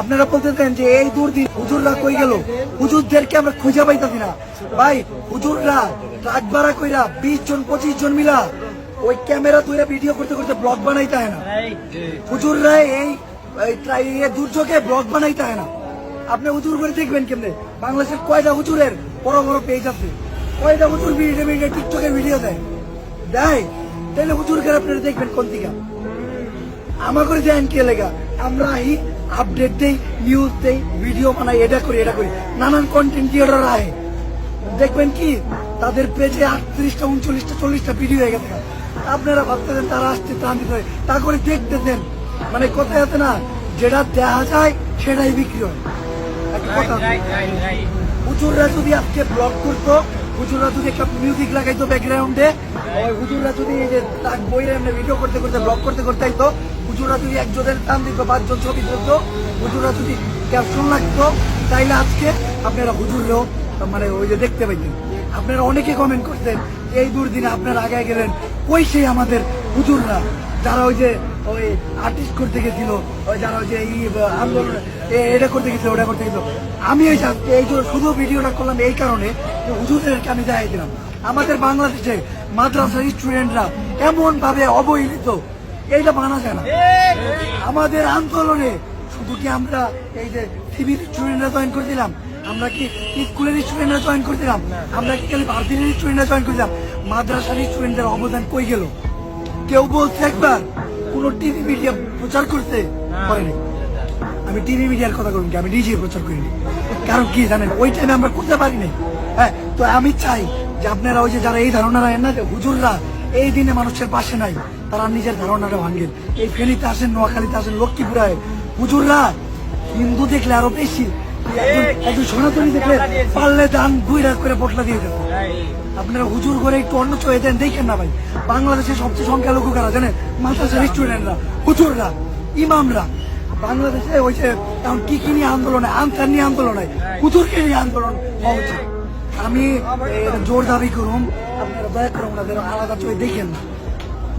আপনারা বলতেছেন যে এই দুর্দিন হুজুররা কই গেল? হুজুরদেরকে আমরা খুঁজে পাইতাছি না। ভাই, হুজুররা ট্রাক ভাড়া কইরা বিশ জন, পঁচিশ জন মিলা ওই ক্যামেরা তুইরা ভিডিও করতে করতে ব্লগ বানাইতে হয় না। হুজুররা এই দুর্যোগে ব্লগ বানাইতে হয় না। আপনি হুজুর করে দেখবেন কেমনে? বাংলাদেশের কয়টা হুজুরের বড় বড় পেজ আছে? কয়টা হুজুর ভিডিও ভিডিও টিকটকের ভিডিও দেয়? দেয়? তাহলে হুজুর করে আপনারা দেখবেন কোন দিকে? আমার করে দেন কে লেগা? আমরা এই আপডেট দেই নিউজ দেই ভিডিও বানাই, এটা করি এটা করি। নানান কন্টেন্ট ক্রিয়েটার আয় দেখবেন কি? তাদের পেজে আটত্রিশটা, উনচল্লিশটা, চল্লিশটা ভিডিও হয়ে গেছে। আপনারা ভাবতেছেন, তারা আসতে ত্রাণ দিতে হয় তা করে দেখতেছেন মানে কোথায় আছে না, যেটা দেখা যায়, সেটাই বিক্রি হয়। একটা কথা। হুজুররা যদি আজকে ব্লগ করতো, হুজুররা যদি একটা মিউজিক লাগাইতো ব্যাকগ্রাউন্ডে হুজুররা যদি এই যে তাক বইরে এমনি ভিডিও করতে করতে ব্লগ করতে করতে আইতো, হুজুররা যদি একজনের টান দিত, পাঁচজন ছবি তুলতো, হুজুররা যদি ক্যাপশন লাগতো, তাইলে আজকে আপনারা হুজুররাও মানে ওই যে দেখতে পাইতেন আপনারা অনেকে কমেন্ট করতেন এই দুর্দিনে আপনারা আগে গেলেন ওই সেই আমাদের হুজুররা? যারা ওই যে ওই আর্টিস্ট করতে গেছিল, ওই যারা ওই যে এই আন্দোলন এটা করতে গেছিল, ওটা করতে গেছিল। আমি যে, এই শুধু ভিডিওটা করলাম এই কারণে যে হুজুরদেরকে আমি যাই দিলাম। আমাদের বাংলাদেশে মাদ্রাসার স্টুডেন্টরা এমন ভাবে অবহেলিত, এইটা মানা যায় না। আমাদের আন্দোলনে, শুধু কি আমরা এই যে সিভিল স্টুডেন্টরা জয়েন করে আমরা কি স্কুলের স্টুডেন্টরা জয়েন করে আমরা কি খালি ভারতীয় স্টুডেন্টরা জয়েন করে দিলাম? মাদ্রাসার স্টুডেন্টদের অবদান কই গেল? কেউ বলছে একবার কোন টিভি মিডিয়া প্রচার করতে পারেনি। আমি টিভি মিডিয়ার কথা বলুন আমি নিজে প্রচার করিনি। কারণ কি জানেন? ওই টাইমে আমরা করতে পারি নাই। হ্যাঁ তো আমি চাই যে আপনারা ওই যে যারা এই ধারণা রাখেন না যে হুজুররা এই দিনে মানুষের পাশে নাই তারা নিজের ধারণাটা ভাঙ্গেন এই ফেনীতে আসেন নোয়াখালীতে আসেন লক্ষ্মীপুরায় হুজুররা হিন্দু দেখলে আরও বেশি করে আপনারা হুজুর করে একটু অন্য চোখে দেন, দেখেন না ভাই। বাংলাদেশের সবচেয়ে সংখ্যালঘু কারা জানেন? মাদ্রাসার স্টুডেন্টরা হুজুররা, ইমামরা। বাংলাদেশে ওই যে কি কি নিয়ে আন্দোলনে, আনসার নিয়ে আন্দোলনে, হুজুরকে নিয়ে আন্দোলন আমি জোর দাবি করুম আপনারা দয়া করুন ওনাদের আলাদা চোখে দেখেন না।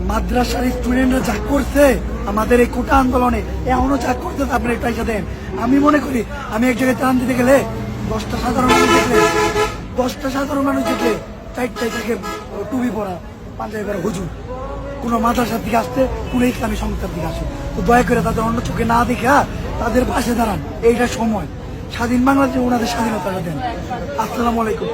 মাদ্রাসার স্টুডেন্টরা যা করছে, আমাদের এই কোটা আন্দোলনে, এখনও যা করছে আপনারা এসে দেন। আমি মনে করি, আমি এক জায়গায় ত্রাণ দিতে গেলে দশটা সাধারণ মানুষ দেখলে, দশটা সাধারণ মানুষ দেখলে চারটায় থেকে টুপি পরা, পাঞ্জাবি পরা হুজুর। কোনো মাদ্রাসার দিকে আসতে, কোনো ইসলামী সংস্থার দিকে আসে। তো দয়া করে তাদের অন্য চোখে না দেখা, তাদের পাশে দাঁড়ান। এইটা সময়। স্বাধীন বাংলাদেশে ওনাদের স্বাধীনতাটা দেন। আসসালামু আলাইকুম।